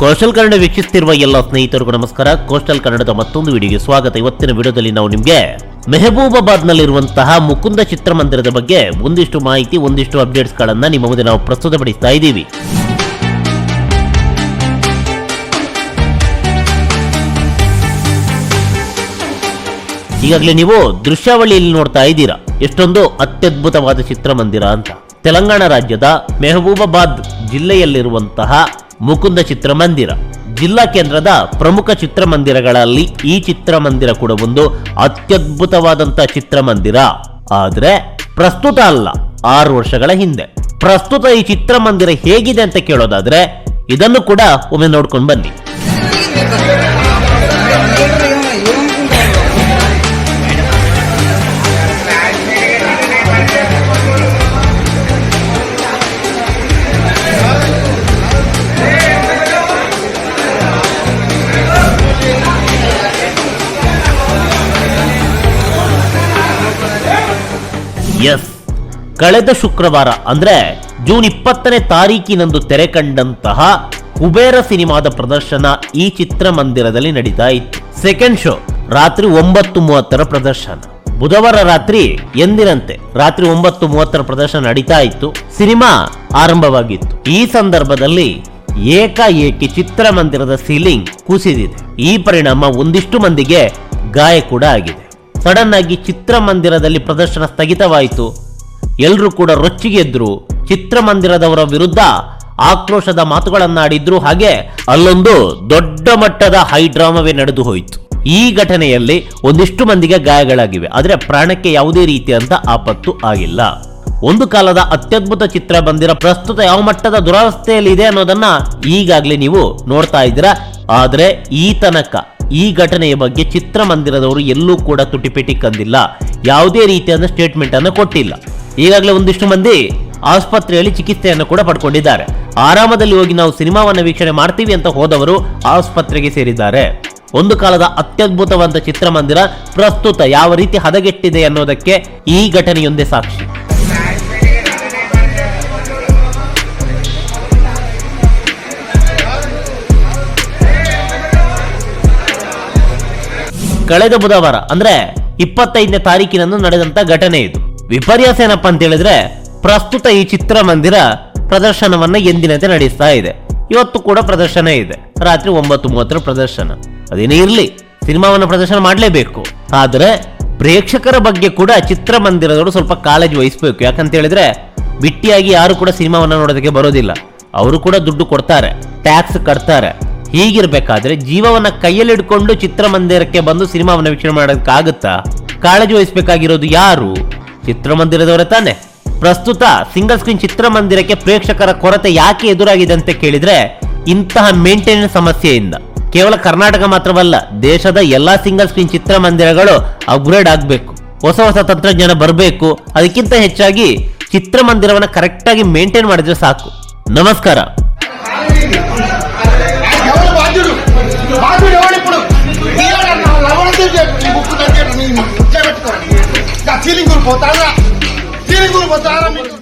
Coastal Kannada ವೀಕ್ಷಿಸುತ್ತಿರುವ ಎಲ್ಲ ಸ್ನೇಹಿತರಿಗೂ ನಮಸ್ಕಾರ. ಕೋಸ್ಟಲ್ ಕನ್ನಡದ ಮತ್ತೊಂದು ವಿಡಿಯೋಗೆ ಸ್ವಾಗತ. ಇವತ್ತಿನ ವಿಡಿಯೋದಲ್ಲಿ ನಾವು ನಿಮಗೆ ಮೆಹಬೂಬಾಬಾದ್ನಲ್ಲಿರುವಂತಹ ಮುಕುಂದ ಚಿತ್ರಮಂದಿರದ ಬಗ್ಗೆ ಒಂದಿಷ್ಟು ಮಾಹಿತಿ, ಒಂದಿಷ್ಟು ಅಪ್ಡೇಟ್ಸ್ಗಳನ್ನ ನಿಮ್ಮ ಮುಂದೆ ನಾವು ಪ್ರಸ್ತುತಪಡಿಸ್ತಾ ಇದ್ದೀವಿ. ಈಗಾಗಲೇ ನೀವು ದೃಶ್ಯಾವಳಿಯಲ್ಲಿ ನೋಡ್ತಾ ಇದ್ದೀರಾ. ಎಷ್ಟೊಂದು ಅತ್ಯದ್ಭುತವಾದ ಚಿತ್ರಮಂದಿರ ಅಂತ. ತೆಲಂಗಾಣ ರಾಜ್ಯದ ಮೆಹಬೂಬಾಬಾದ್ ಜಿಲ್ಲೆಯಲ್ಲಿರುವಂತಹ ಮುಕುಂದ ಚಿತ್ರಮಂದಿರ. ಜಿಲ್ಲಾ ಕೇಂದ್ರದ ಪ್ರಮುಖ ಚಿತ್ರಮಂದಿರಗಳಲ್ಲಿ ಈ ಚಿತ್ರಮಂದಿರ ಕೂಡ ಒಂದು ಅತ್ಯದ್ಭುತವಾದಂತಹ ಚಿತ್ರಮಂದಿರ. ಆದ್ರೆ ಪ್ರಸ್ತುತ ಅಲ್ಲ, ಆರು ವರ್ಷಗಳ ಹಿಂದೆ. ಪ್ರಸ್ತುತ ಈ ಚಿತ್ರಮಂದಿರ ಹೇಗಿದೆ ಅಂತ ಕೇಳೋದಾದ್ರೆ ಇದನ್ನು ಕೂಡ ಒಮ್ಮೆ ನೋಡ್ಕೊಂಡು ಬನ್ನಿ. ಎಸ್. ಕಳೆದ ಶುಕ್ರವಾರ, ಅಂದ್ರೆ ಜೂನ್ ಇಪ್ಪತ್ತನೇ ತಾರೀಕಿನಂದು ತೆರೆ ಕಂಡಂತಹ ಕುಬೇರ ಸಿನಿಮಾದ ಪ್ರದರ್ಶನ ಈ ಚಿತ್ರಮಂದಿರದಲ್ಲಿ ನಡೀತಾ ಇತ್ತು. ಸೆಕೆಂಡ್ ಶೋ ರಾತ್ರಿ ಒಂಬತ್ತು ಮೂವತ್ತರ ಪ್ರದರ್ಶನ. ಬುಧವಾರ ರಾತ್ರಿ ಎಂದಿನಂತೆ ರಾತ್ರಿ ಒಂಬತ್ತು ಮೂವತ್ತರ ಪ್ರದರ್ಶನ ನಡೀತಾ ಇತ್ತು. ಸಿನಿಮಾ ಆರಂಭವಾಗಿತ್ತು. ಈ ಸಂದರ್ಭದಲ್ಲಿ ಏಕಾಏಕಿ ಚಿತ್ರಮಂದಿರದ ಸೀಲಿಂಗ್ ಕುಸಿದಿದೆ. ಈ ಪರಿಣಾಮ ಒಂದಿಷ್ಟು ಮಂದಿಗೆ ಗಾಯ ಕೂಡ ಆಗಿದೆ. ಸಡನ್ ಆಗಿ ಚಿತ್ರಮಂದಿರದಲ್ಲಿ ಪ್ರದರ್ಶನ ಸ್ಥಗಿತವಾಯಿತು. ಎಲ್ಲರೂ ಕೂಡ ರೊಚ್ಚಿಗೆದ್ರು. ಚಿತ್ರಮಂದಿರದವರ ವಿರುದ್ಧ ಆಕ್ರೋಶದ ಮಾತುಗಳನ್ನಾಡಿದ್ರು ಹಾಗೆ ಅಲ್ಲೊಂದು ದೊಡ್ಡ ಮಟ್ಟದ ಹೈಡ್ರಾಮವೇ ನಡೆದು ಹೋಯಿತು. ಈ ಘಟನೆಯಲ್ಲಿ ಒಂದಿಷ್ಟು ಮಂದಿಗೆ ಗಾಯಗಳಾಗಿವೆ. ಆದರೆ ಪ್ರಾಣಕ್ಕೆ ಯಾವುದೇ ರೀತಿಯಂತ ಆಪತ್ತು ಆಗಿಲ್ಲ. ಒಂದು ಕಾಲದ ಅತ್ಯದ್ಭುತ ಚಿತ್ರಮಂದಿರ ಪ್ರಸ್ತುತ ಯಾವ ಮಟ್ಟದ ದುರವಸ್ಥೆಯಲ್ಲಿ ಇದೆ ಅನ್ನೋದನ್ನ ಈಗಾಗಲೇ ನೀವು ನೋಡ್ತಾ ಇದ್ದೀರಾ. ಆದರೆ ಈ ತನಕ ಈ ಘಟನೆಯ ಬಗ್ಗೆ ಚಿತ್ರಮಂದಿರದವರು ಎಲ್ಲೂ ಕೂಡ ತುಟಿಪೇಟಿ ಕಂದಿಲ್ಲ. ಯಾವುದೇ ರೀತಿಯಾದ ಸ್ಟೇಟ್ಮೆಂಟ್ ಅನ್ನು ಕೊಟ್ಟಿಲ್ಲ. ಈಗಾಗಲೇ ಒಂದಿಷ್ಟು ಮಂದಿ ಆಸ್ಪತ್ರೆಯಲ್ಲಿ ಚಿಕಿತ್ಸೆಯನ್ನು ಕೂಡ ಪಡ್ಕೊಂಡಿದ್ದಾರೆ. ಆರಾಮದಲ್ಲಿ ಹೋಗಿ ನಾವು ಸಿನಿಮಾವನ್ನು ವೀಕ್ಷಣೆ ಮಾಡ್ತೀವಿ ಅಂತ ಹೋದವರು ಆಸ್ಪತ್ರೆಗೆ ಸೇರಿದ್ದಾರೆ. ಒಂದು ಕಾಲದ ಅತ್ಯದ್ಭುತವಾದ ಚಿತ್ರಮಂದಿರ ಪ್ರಸ್ತುತ ಯಾವ ರೀತಿ ಹದಗೆಟ್ಟಿದೆ ಅನ್ನೋದಕ್ಕೆ ಈ ಘಟನೆಯೊಂದೇ ಸಾಕ್ಷಿ. ಕಳೆದ ಬುಧವಾರ, ಅಂದ್ರೆ ಇಪ್ಪತ್ತೈದನೇ ತಾರೀಕಿನಂದು ನಡೆದಂತ ಘಟನೆ ಇದು. ವಿಪರ್ಯಾಸ ಏನಪ್ಪ ಅಂತ ಹೇಳಿದ್ರೆ, ಪ್ರಸ್ತುತ ಈ ಚಿತ್ರಮಂದಿರ ಪ್ರದರ್ಶನವನ್ನ ಎಂದಿನಂತೆ ನಡೆಸ್ತಾ ಇದೆ. ಇವತ್ತು ಕೂಡ ಪ್ರದರ್ಶನ ಇದೆ. ರಾತ್ರಿ ಒಂಬತ್ತು ಮೂವತ್ತರ ಪ್ರದರ್ಶನ. ಅದೇನೇ ಇರಲಿ, ಸಿನಿಮಾವನ್ನು ಪ್ರದರ್ಶನ ಮಾಡಲೇಬೇಕು. ಆದರೆ ಪ್ರೇಕ್ಷಕರ ಬಗ್ಗೆ ಕೂಡ ಚಿತ್ರಮಂದಿರದವರು ಸ್ವಲ್ಪ ಕಾಳಜಿ ವಹಿಸಬೇಕು. ಯಾಕಂತ ಹೇಳಿದ್ರೆ, ಬಿಟ್ಟಿಯಾಗಿ ಯಾರು ಕೂಡ ಸಿನಿಮಾವನ್ನ ನೋಡೋದಕ್ಕೆ ಬರೋದಿಲ್ಲ. ಅವರು ಕೂಡ ದುಡ್ಡು ಕೊಡ್ತಾರೆ, ಟ್ಯಾಕ್ಸ್ ಕಟ್ತಾರೆ. ಹೀಗಿರ್ಬೇಕಾದ್ರೆ ಜೀವವನ್ನ ಕೈಯಲ್ಲಿ ಹಿಡ್ಕೊಂಡು ಚಿತ್ರಮಂದಿರಕ್ಕೆ ಬಂದು ಸಿನಿಮಾವನ್ನ ವೀಕ್ಷಣೆ ಮಾಡೋದಕ್ಕಾಗುತ್ತಾ? ಕಾಳಜಿ ವಹಿಸಬೇಕಾಗಿರೋದು ಯಾರು? ಚಿತ್ರಮಂದಿರದವರೇ ತಾನೆ. ಪ್ರಸ್ತುತ ಸಿಂಗಲ್ ಸ್ಕ್ರೀನ್ ಚಿತ್ರಮಂದಿರಕ್ಕೆ ಪ್ರೇಕ್ಷಕರ ಕೊರತೆ ಯಾಕೆ ಎದುರಾಗಿದೆ ಅಂತ ಕೇಳಿದ್ರೆ, ಇಂತಹ ಮೇಂಟೆನೆನ್ಸ್ ಸಮಸ್ಯೆಯಿಂದ. ಕೇವಲ ಕರ್ನಾಟಕ ಮಾತ್ರವಲ್ಲ, ದೇಶದ ಎಲ್ಲಾ ಸಿಂಗಲ್ ಸ್ಕ್ರೀನ್ ಚಿತ್ರಮಂದಿರಗಳು ಅಪ್ಗ್ರೇಡ್ ಆಗಬೇಕು. ಹೊಸ ಹೊಸ ತಂತ್ರಜ್ಞಾನ ಬರಬೇಕು. ಅದಕ್ಕಿಂತ ಹೆಚ್ಚಾಗಿ ಚಿತ್ರಮಂದಿರವನ್ನ ಕರೆಕ್ಟಾಗಿ ಮೇಂಟೈನ್ ಮಾಡಿದ್ರೆ ಸಾಕು. ನಮಸ್ಕಾರ. પોતાના બિલકુલ પોતાના